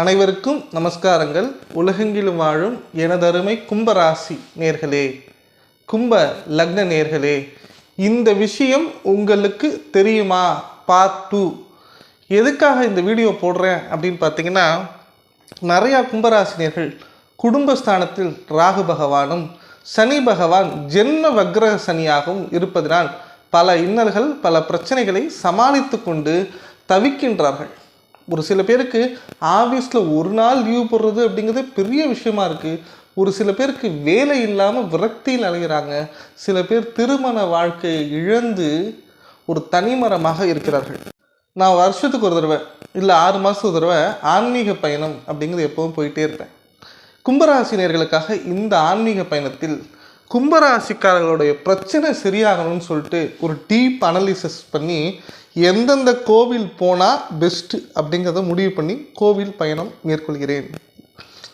அனைவருக்கும் நமஸ்காரங்கள். உலகெங்கிலும் வாழும் எனதருமை கும்பராசி நேர்களே கும்ப லக்ன நேர்களே இந்த விஷயம் உங்களுக்கு தெரியுமா? பார்ட் டூ எதுக்காக இந்த வீடியோ போடுறேன் அப்படின்னு பார்த்தீங்கன்னா நிறையா கும்பராசினியர்கள் குடும்பஸ்தானத்தில் ராகு பகவானும் சனி பகவான் ஜென்ம வக்ரக சனியாகவும் இருப்பதனால் பல இன்னல்கள் பல பிரச்சனைகளை சமாளித்து கொண்டு தவிக்கின்றார்கள். ஒரு சில பேருக்கு ஆஃபீஸில் ஒரு நாள் லீவ் போடுறது அப்படிங்கிறது பெரிய விஷயமா இருக்குது ஒரு சில பேருக்கு வேலை இல்லாமல் விரக்தியில் அலைகிறாங்க சில பேர் திருமண வாழ்க்கையை இழந்து ஒரு தனிமரமாக இருக்கிறார்கள். நான் வருஷத்துக்கு ஒரு தடவை இல்லை ஆறு மாதத்துக்கு ஒரு தடவை ஆன்மீக பயணம் அப்படிங்கிறது எப்பவும் போயிட்டே இருப்பேன். கும்பராசினியர்களுக்காக இந்த ஆன்மீக பயணத்தில் கும்பராசிக்காரர்களுடைய பிரச்சனை சரியாகணும்னு சொல்லிட்டு ஒரு டீப் அனலிசிஸ் பண்ணி எந்தெந்த கோவில் போனால் பெஸ்ட்டு அப்படிங்கிறத முடிவு பண்ணி கோவில் பயணம் மேற்கொள்கிறேன்.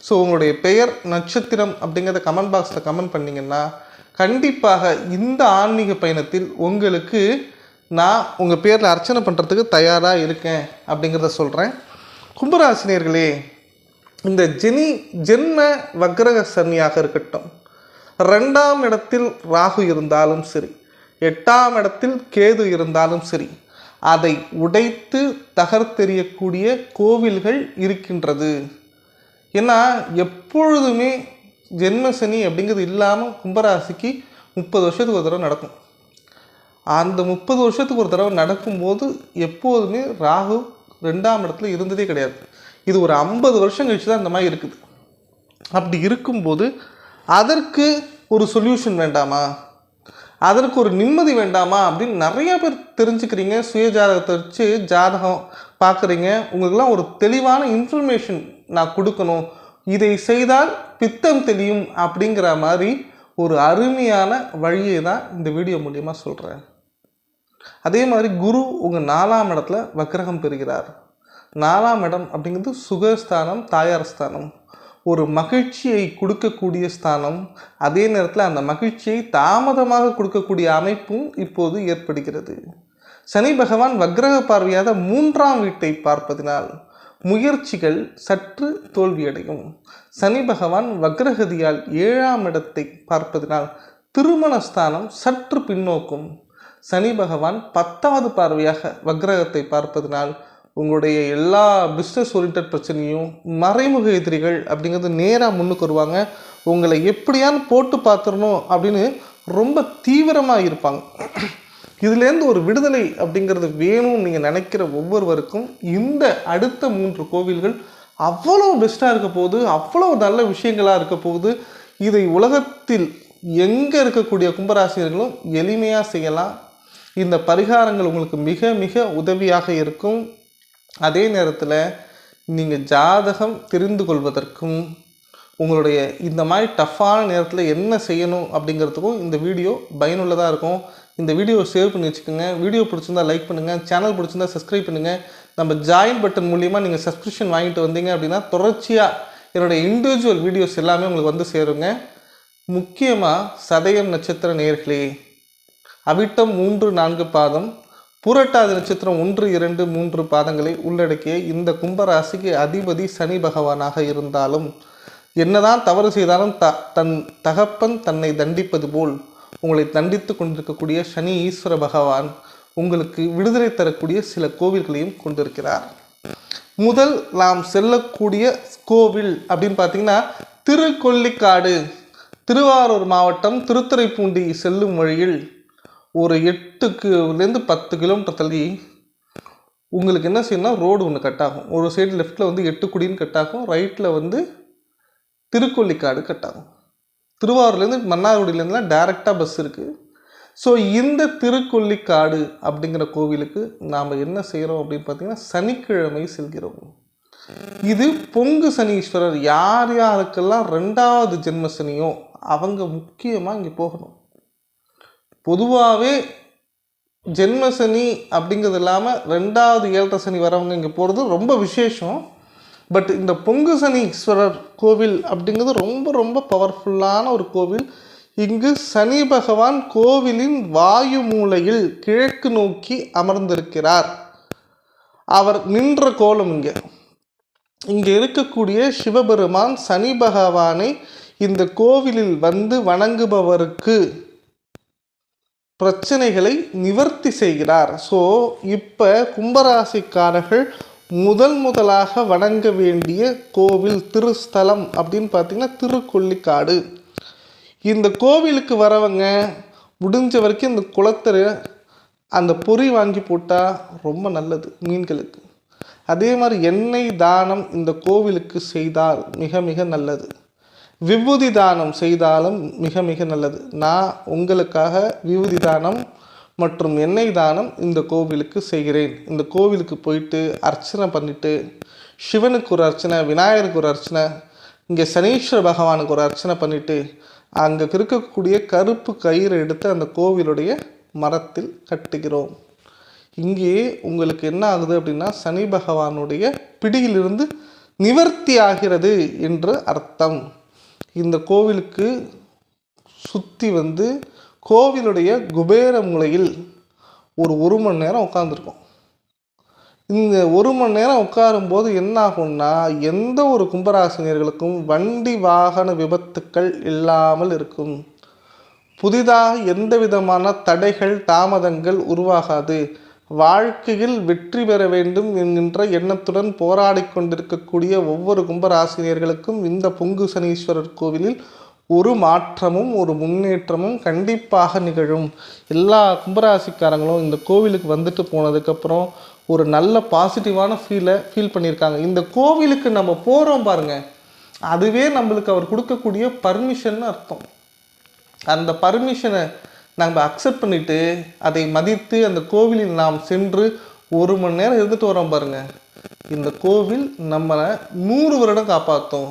ஸோ உங்களுடைய பெயர் நட்சத்திரம் அப்படிங்கிறத கமெண்ட் பாக்ஸில் கமெண்ட் பண்ணிங்கன்னா கண்டிப்பாக இந்த ஆன்மீக பயணத்தில் உங்களுக்கு நான் உங்கள் பேரில் அர்ச்சனை பண்ணுறதுக்கு தயாராக இருக்கேன் அப்படிங்கிறத சொல்கிறேன் கும்பராசினியர்களே இந்த ஜெனி ஜென்ம வக்ரக சனியாக இருக்கட்டும். ரெண்டாம் இடத்தில் ராகு இருந்தாலும் சரி எட்டாம் இடத்தில் கேது இருந்தாலும் சரி அதை உடைத்து தகர்த்தெறியக்கூடிய கோவில்கள் இருக்கின்றது. ஏன்னா எப்பொழுதுமே ஜென்மசனி அப்படிங்கிறது இல்லாமல் கும்பராசிக்கு முப்பது வருஷத்துக்கு ஒரு தடவை நடக்கும். அந்த முப்பது வருஷத்துக்கு ஒரு தடவை நடக்கும்போது எப்போதுமே ராகு ரெண்டாம் இடத்துல இருந்ததே கிடையாது. இது ஒரு ஐம்பது வருஷம் கழிச்சு தான் இந்த மாதிரி இருக்குது. அப்படி இருக்கும்போது அதற்கு ஒரு சொல்யூஷன் வேண்டாமா? அதற்கு ஒரு நிம்மதி வேண்டாமா? அப்படின்னு நிறைய பேர் தெரிஞ்சுக்கிறீங்க சுய ஜாதகத்தை வச்சு ஜாதகம் பார்க்குறீங்க. உங்களுக்கெல்லாம் ஒரு தெளிவான இன்ஃபர்மேஷன் நான் கொடுக்கணும். இதை செய்தால் பித்தம் தெளியும் அப்படிங்கிற மாதிரி ஒரு அருமையான வழியை தான் இந்த வீடியோ மூலியமாக சொல்கிறேன் அதே மாதிரி குரு உங்கள் நாலாம் இடத்துல வக்கிரகம் பெறுகிறார். நாலாம் இடம் அப்படிங்கிறது சுகஸ்தானம் தாயார் ஸ்தானம் ஒரு மகிழ்ச்சியை கொடுக்கக்கூடிய ஸ்தானம் அதே நேரத்தில் அந்த மகிழ்ச்சியை தாமதமாக கொடுக்கக்கூடிய அமைப்பும் இப்போது ஏற்படுகிறது. சனி பகவான் வக்ரக பார்வையாக மூன்றாம் வீட்டை பார்ப்பதினால் முயற்சிகள் சற்று தோல்வியடையும். சனி பகவான் வக்ரகதியால் ஏழாம் இடத்தை பார்ப்பதினால் திருமணஸ்தானம் சற்று பின்னோக்கும். சனி பகவான் பத்தாவது பார்வையாக வக்ரகத்தை பார்ப்பதினால் உங்களுடைய எல்லா பிஸ்னஸ் ஓரியன்ட் பிரச்சனையும் மறைமுக எதிரிகள் அப்படிங்கிறது நேராக முன்னுக்கு வருவாங்க. உங்களை எப்படியான்னு போட்டு பார்த்துடணும் அப்படின்னு ரொம்ப தீவிரமாக இருப்பாங்க. இதுலேருந்து ஒரு விடுதலை அப்படிங்கிறது வேணும்னு நீங்கள் நினைக்கிற ஒவ்வொருவருக்கும் இந்த அடுத்த மூன்று கோவில்கள் அவ்வளோ பெஸ்ட்டாக இருக்க போகுது அவ்வளோ நல்ல விஷயங்களாக இருக்க போகுது. இதை உலகத்தில் எங்கே இருக்கக்கூடிய கும்பராசிரியர்களும் எளிமையாக செய்யலாம். இந்த பரிகாரங்கள் உங்களுக்கு மிக மிக உதவியாக இருக்கும். அதே நேரத்தில் நீங்கள் ஜாதகம் தெரிந்து கொள்வதற்கும் உங்களுடைய இந்த மாதிரி டஃப்பான நேரத்தில் என்ன செய்யணும் அப்படிங்கிறதுக்கும் இந்த வீடியோ பயனுள்ளதாக இருக்கும். இந்த வீடியோ சேவ் பண்ணி வச்சுக்கோங்க. வீடியோ பிடிச்சிருந்தா லைக் பண்ணுங்கள் சேனல் பிடிச்சிருந்தா சப்ஸ்கிரைப் பண்ணுங்கள் நம்ம ஜாயின் பட்டன் மூலிமா நீங்கள் சப்ஸ்கிரிப்ஷன் வாங்கிட்டு வந்தீங்க அப்படின்னா தொடர்ச்சியாக என்னுடைய இண்டிவிஜுவல் வீடியோஸ் எல்லாமே உங்களுக்கு வந்து சேருங்க. முக்கியமாக சதயம் நட்சத்திர நேர்களே அவிட்டம் மூன்று நான்கு பாதம் புரட்டாதி நட்சத்திரம் ஒன்று இரண்டு மூன்று பாதங்களை உள்ளடக்கிய இந்த கும்பராசிக்கு அதிபதி சனி பகவானாக இருந்தாலும் என்னதான் தவறு செய்தாலும் த தன் தகப்பன் தன்னை தண்டிப்பது போல் உங்களை தண்டித்து கொண்டிருக்கக்கூடிய சனி ஈஸ்வர பகவான் உங்களுக்கு விடுதலை தரக்கூடிய சில கோவில்களையும் கொண்டிருக்கிறார். முதல் நாம் செல்லக்கூடிய கோவில் அப்படின்னு பார்த்தீங்கன்னா திருக்கொல்லிக்காடு திருவாரூர் மாவட்டம் திருத்துறைப்பூண்டி செல்லும் வழியில் ஒரு எட்டுக்குலேருந்து பத்து கிலோமீட்டர் தள்ளி உங்களுக்கு என்ன செய்யணும்னா ரோடு ஒன்று கட் ஆகும். ஒரு சைடு லெஃப்ட்டில் வந்து எட்டுக்குடின்னு கட் ஆகும். ரைட்டில் வந்து திருக்கொல்லிக்காடு கட் ஆகும். திருவாரூர்லேருந்து மன்னார்குடியிலேருந்துலாம் டேரெக்டாக பஸ் இருக்குது ஸோ இந்த திருக்கொல்லிக்காடு அப்படிங்கிற கோவிலுக்கு நாம் என்ன செய்கிறோம் அப்படின்னு பார்த்தீங்கன்னா சனிக்கிழமை செல்கிறோம். இது பொங்கு சனீஸ்வரர் யார் யாருக்கெல்லாம் ரெண்டாவது ஜென்ம சனியோ அவங்க முக்கியமாக இங்கே போகணும். பொதுவாகவே ஜென்ம சனி அப்படிங்கிறது இல்லாமல் ரெண்டாவது ஏழரை சனி வரவங்க இங்கே போகிறது ரொம்ப விசேஷம். பட் இந்த பொங்கு சனீஸ்வரர் கோவில் அப்படிங்கிறது ரொம்ப ரொம்ப பவர்ஃபுல்லான ஒரு கோவில். இங்கு சனி பகவான் கோவிலின் வாயு மூலையில் கிழக்கு நோக்கி அமர்ந்திருக்கிறார். அவர் நின்ற கோலம் இங்கே. இங்கே இருக்கக்கூடிய சிவபெருமான் சனி பகவானை இந்த கோவிலில் வந்து வணங்குபவருக்கு பிரச்சனைகளை நிவர்த்தி செய்கிறார். ஸோ இப்போ கும்பராசிக்காரர்கள் முதல் முதலாக வணங்க வேண்டிய கோவில் திருஸ்தலம் அப்படின்னு பார்த்தீங்கன்னா திருக்கொல்லிக்காடு இந்த கோவிலுக்கு வரவங்க முடிஞ்ச வரைக்கும் இந்த குளத்தரை அந்த பொறி வாங்கி போட்டால் ரொம்ப நல்லது மீன்களுக்கு. அதே மாதிரி எண்ணெய் தானம் இந்த கோவிலுக்கு செய்தால் மிக மிக நல்லது. விபூதி தானம் செய்தாலும் மிக மிக நல்லது. நான் உங்களுக்காக விபூதி தானம் மற்றும் எண்ணெய் தானம் இந்த கோவிலுக்கு செய்கிறேன். இந்த கோவிலுக்கு போயிட்டு அர்ச்சனை பண்ணிவிட்டு சிவனுக்கு ஒரு அர்ச்சனை விநாயகருக்கு ஒரு அர்ச்சனை இங்கே சனீஸ்வர பகவானுக்கு ஒரு அர்ச்சனை பண்ணிவிட்டு அங்கே இருக்கக்கூடிய கருப்பு கயிறு எடுத்து அந்த கோவிலுடைய மரத்தில் கட்டுகிறோம். இங்கே உங்களுக்கு என்ன ஆகுது அப்படின்னா சனி பகவானுடைய பிடியிலிருந்து நிவர்த்தி ஆகிறது என்று அர்த்தம். இந்த கோவிலுக்கு சுற்றி வந்து கோவிலுடைய குபேர மூலையில் ஒரு ஒரு மணி நேரம் உட்காந்துருக்கோம் இந்த ஒரு மணி நேரம் உட்காரும்போது என்ன ஆகும்னா எந்த ஒரு கும்பராசினியர்களுக்கும் வண்டி வாகன விபத்துக்கள் இல்லாமல் இருக்கும். புதிதாக எந்த விதமான தடைகள் தாமதங்கள் உருவாகாது. வாழ்க்கையில் வெற்றி பெற வேண்டும் என்கின்ற எண்ணத்துடன் போராடி கொண்டிருக்கக்கூடிய ஒவ்வொரு கும்பராசினியர்களுக்கும் இந்த பொங்கு சனீஸ்வரர் கோவிலில் ஒரு மாற்றமும் ஒரு முன்னேற்றமும் கண்டிப்பாக நிகழும். எல்லா கும்பராசிக்காரங்களும் இந்த கோவிலுக்கு வந்துட்டு போனதுக்கப்புறம் ஒரு நல்ல பாசிட்டிவான ஃபீலை ஃபீல் பண்ணியிருக்காங்க. இந்த கோவிலுக்கு நம்ம போகிறோம் பாருங்க. அதுவே நம்மளுக்கு அவர் கொடுக்கக்கூடிய பர்மிஷன் அர்த்தம். அந்த பர்மிஷனை நம்ம அக்செப்ட் பண்ணிவிட்டு அதை மதித்து அந்த கோவிலில் நாம் சென்று ஒரு மணி நேரம் இருந்துட்டு வரோம் பாருங்கள் இந்த கோவில் நம்மளை நூறு வருடம் காப்பாற்றும்.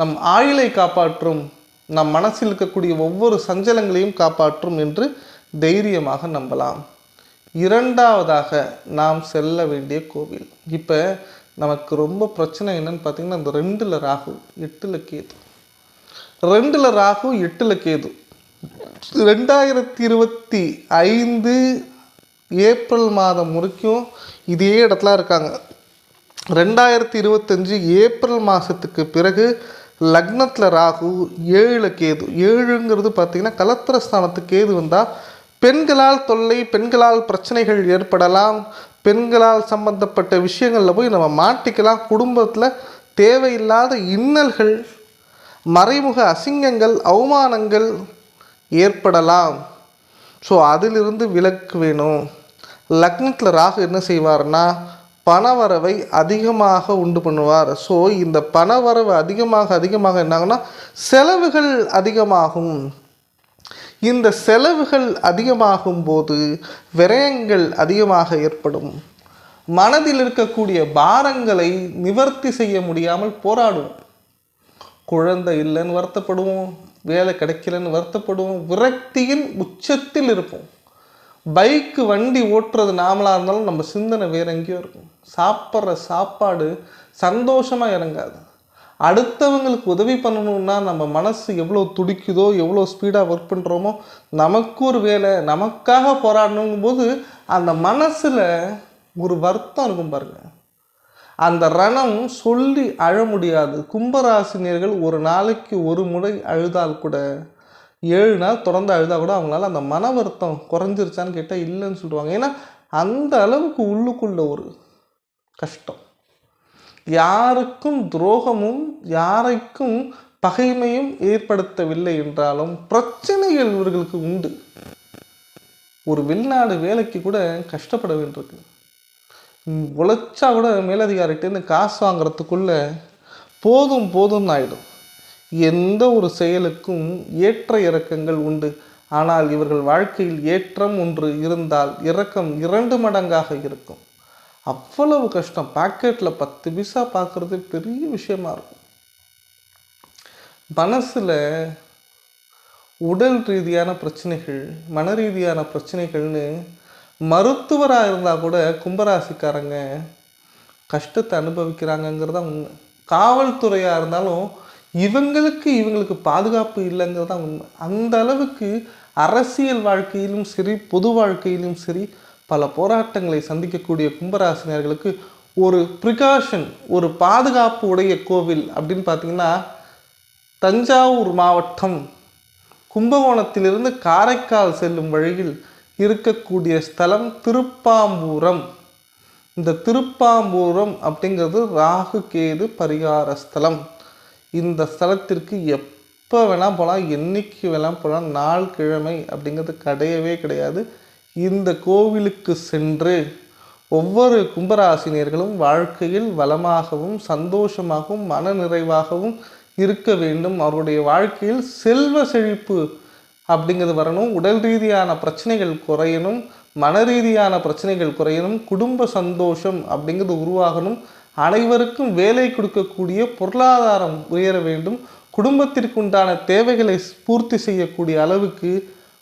நம் ஆயுளை காப்பாற்றும். நம் மனசில் இருக்கக்கூடிய ஒவ்வொரு சஞ்சலங்களையும் காப்பாற்றும் என்று தைரியமாக நம்பலாம். இரண்டாவதாக நாம் செல்ல வேண்டிய கோவில். இப்போ நமக்கு ரொம்ப பிரச்சனை என்னன்னு பார்த்தீங்கன்னா இந்த ரெண்டில் ராகு எட்டில் கேது. ரெண்டில் ராகு எட்டில் கேது. ரெண்டாயிரத்தி இருபத்தி ஐந்து ஏப்ரல் மாதம் வரைக்கும் இதே இடத்துல இருக்காங்க. ரெண்டாயிரத்தி இருபத்தஞ்சு ஏப்ரல் மாதத்துக்கு பிறகு லக்னத்தில் ராகு ஏழு கேது. ஏழுங்கிறது பார்த்திங்கன்னா கலத்திரஸ்தானத்துக்கு கேது வந்தால் பெண்களால் தொல்லை பெண்களால் பிரச்சனைகள் ஏற்படலாம். பெண்களால் சம்பந்தப்பட்ட விஷயங்களில் போய் நம்ம மாட்டிக்கலாம். குடும்பத்தில் தேவையில்லாத இன்னல்கள் மறைமுக அசிங்கங்கள் அவமானங்கள் ஏற்படலாம். ஸோ அதிலிருந்து விலக்கு வேணும். லக்னத்தில் ராகு என்ன செய்வார்னா பணவரவை அதிகமாக உண்டு பண்ணுவார். ஸோ இந்த பணவரவு அதிகமாக அதிகமாக என்னாகுன்னா செலவுகள் அதிகமாகும். இந்த செலவுகள் அதிகமாகும் போது விரயங்கள் அதிகமாக ஏற்படும். மனதில் இருக்கக்கூடிய பாரங்களை நிவர்த்தி செய்ய முடியாமல் போராடும். குழந்தை இல்லைன்னு வருத்தப்படுவோம். வேலை கிடைக்கலன்னு வருத்தப்படுவோம். விரக்தியின் உச்சத்தில் இருப்போம். பைக்கு வண்டி ஓட்டுறது நாமளாக இருந்தாலும் நம்ம சிந்தனை வேற எங்கேயோ இருக்கும். சாப்பிட்ற சாப்பாடு சந்தோஷமாக இறங்காது. அடுத்தவங்களுக்கு உதவி பண்ணணும்னா நம்ம மனசு எவ்வளோ துடிக்குதோ எவ்வளோ ஸ்பீடாக ஒர்க் பண்ணுறோமோ நமக்கு ஒரு வேலை நமக்காக போராடணுங்கும் போது அந்த மனசில் ஒரு வருத்தம் இருக்கும் பாருங்கள் அந்த ரணம் சொல்லி அழ முடியாது. கும்பராசினியர்கள் ஒரு நாளைக்கு ஒரு முறை அழுதால் கூட ஏழு நாள் தொடர்ந்து அழுதால் கூட அவங்களால அந்த மன வருத்தம் குறைஞ்சிருச்சான்னு கேட்டால் இல்லைன்னு சொல்லுவாங்க. ஏன்னா அந்த அளவுக்கு உள்ளுக்குள்ள ஒரு கஷ்டம். யாருக்கும் துரோகமும் யாருக்கும் பகைமையும் ஏற்படுத்தவில்லை என்றாலும் பிரச்சனைகள் இவர்களுக்கு உண்டு. ஒரு வெளிநாடு வேலைக்கு கூட கஷ்டப்பட வேண்டியிருக்கு. உழைச்சா கூட மேலதிகாரிகிட்டேருந்து காசு வாங்குறதுக்குள்ளே போதும் போதும்னு ஆகிடும் எந்த ஒரு செயலுக்கும் ஏற்ற இறக்கங்கள் உண்டு. ஆனால் இவர்கள் வாழ்க்கையில் ஏற்றம் ஒன்று இருந்தால் இறக்கம் இரண்டு மடங்காக இருக்கும். அவ்வளவு கஷ்டம். பாக்கெட்டில் பத்து பைசா பார்க்குறது பெரிய விஷயமா இருக்கும். மனசில் உடல் ரீதியான பிரச்சனைகள் மன ரீதியான பிரச்சனைகள்னு மருத்துவராக இருந்தால் கூட கும்பராசிக்காரங்க கஷ்டத்தை அனுபவிக்கிறாங்கங்கிறது தான் உண்மை காவல்துறையாக இருந்தாலும் இவங்களுக்கு இவங்களுக்கு பாதுகாப்பு இல்லைங்கிறது தான் உண்மை. அந்த அளவுக்கு அரசியல் வாழ்க்கையிலும் சரி பொது வாழ்க்கையிலும் சரி பல போராட்டங்களை சந்திக்கக்கூடிய கும்பராசினியர்களுக்கு ஒரு ப்ரிகாஷன் ஒரு பாதுகாப்பு உடைய கோவில் அப்படின்னு பார்த்தீங்கன்னா தஞ்சாவூர் மாவட்டம் கும்பகோணத்திலிருந்து காரைக்கால் செல்லும் வழியில் இருக்கக்கூடிய ஸ்தலம் திருப்பாம்பூரம். இந்த திருப்பாம்பூரம் அப்படிங்கிறது ராகு கேது பரிகார ஸ்தலம். இந்த ஸ்தலத்திற்கு எப்போ வேணால் போகலாம் என்னைக்கு வேணால் போகலாம் நாள் கிழமை அப்படிங்கிறது கிடையவே கிடையாது. இந்த கோவிலுக்கு சென்று ஒவ்வொரு கும்பராசினியர்களும் வாழ்க்கையில் வளமாகவும் சந்தோஷமாகவும் மன நிறைவாகவும் இருக்க வேண்டும். அவருடைய வாழ்க்கையில் செல்வ செழிப்பு அப்படிங்கிறது வரணும். உடல் ரீதியான பிரச்சனைகள் குறையணும். மன ரீதியான பிரச்சனைகள் குறையணும். குடும்ப சந்தோஷம் அப்படிங்கிறது உருவாகணும். அனைவருக்கும் வேலை கொடுக்கக்கூடிய பொருளாதாரம் உயர வேண்டும். குடும்பத்திற்குண்டான தேவைகளை பூர்த்தி செய்யக்கூடிய அளவுக்கு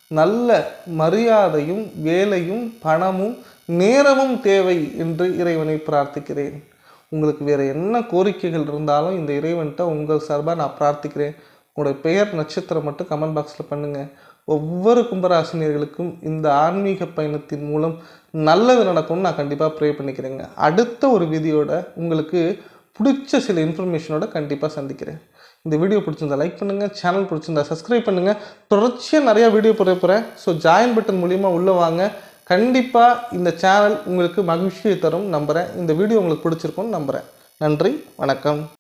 நல்ல மரியாதையும் வேலையும் பணமும் நேரமும் தேவை என்று இறைவனை பிரார்த்திக்கிறேன். உங்களுக்கு வேறு என்ன கோரிக்கைகள் இருந்தாலும் இந்த இறைவன்கிட்ட உங்கள் சார்பாக நான் பிரார்த்திக்கிறேன். உங்களுடைய பெயர் நட்சத்திரம் மட்டும் கமெண்ட் பாக்ஸில் பண்ணுங்கள் ஒவ்வொரு கும்பராசினியர்களுக்கும் இந்த ஆன்மீக பயணத்தின் மூலம் நல்லது நடக்கும்னு நான் கண்டிப்பாக ப்ரே பண்ணிக்கிறேங்க. அடுத்த ஒரு விதியோட உங்களுக்கு பிடிச்ச சில இன்ஃபர்மேஷனோட கண்டிப்பாக சந்திக்கிறேன். இந்த வீடியோ பிடிச்சிருந்தா லைக் பண்ணுங்கள் சேனல் பிடிச்சிருந்தா சப்ஸ்கிரைப் பண்ணுங்கள் தொடர்ச்சியாக நிறையா வீடியோ போட போகிறேன் ஸோ ஜாயின் பட்டன் மூலிமா உள்ளே வாங்க. கண்டிப்பாக இந்த சேனல் உங்களுக்கு மகிழ்ச்சியை தரும் நம்புகிறேன் இந்த வீடியோ உங்களுக்கு பிடிச்சிருக்கும்னு நம்புகிறேன் நன்றி வணக்கம்.